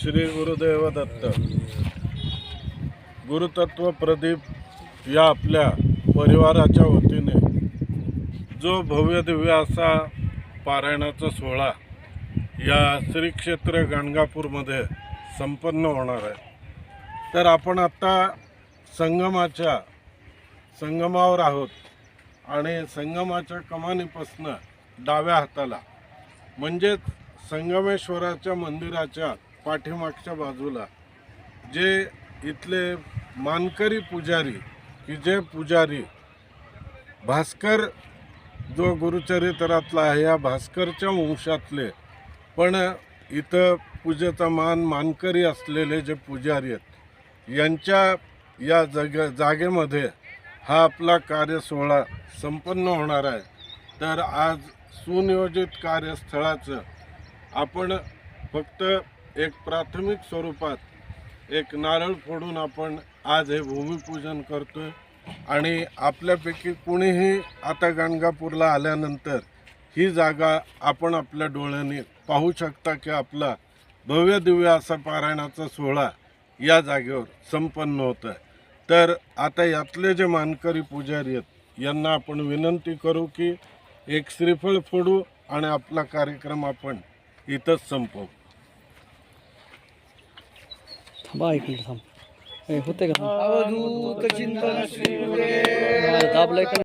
श्री गुरुदेव दत्त. गुरुतत्व प्रदीप या आपल्या परिवाराच्या वतीने जो भव्य दिव्य असा पारायणाचा सोहळा या श्री क्षेत्र गाणगापूरमध्ये संपन्न होणार आहे. तर आपण आत्ता संगमाच्या संगमावर आहोत आणि संगमाच्या कमानीपासनं डाव्या हाताला म्हणजेच संगमेश्वराच्या मंदिराच्या पाठीमागच्या बाजूला जे इथले मानकरी पुजारी की जे पुजारी भास्कर जो गुरुचरित्रातला आहे या भास्करच्या वंशातले पण इथं पूजेचा मान मानकरी असलेले जे पुजारी आहेत यांच्या या जग जागेमध्ये हा आपला कार्यसोहळा संपन्न होणार आहे. तर आज सुनियोजित कार्यस्थळाचं आपण फक्त एक प्राथमिक स्वरूपात एक नारळ फोडून आपण आज हे भूमिपूजन करतोय. आणि आपल्यापैकी कुणीही आता गाणगापूरला आल्यानंतर ही जागा आपण आपल्या डोळ्यांनी पाहू शकता की आपला भव्य दिव्य असा पारायणाचा सोहळा या जागेवर संपन्न होत आहे तर आता यातले जे मानकरी पुजारी आहेत यांना आपण विनंती करू की एक श्रीफळ फोडू आणि आपला कार्यक्रम आपण इथंच संपवू. थांबा एक मिनिट थांब. ए, होते का अवधूत चिंतन श्री दाबलंय का?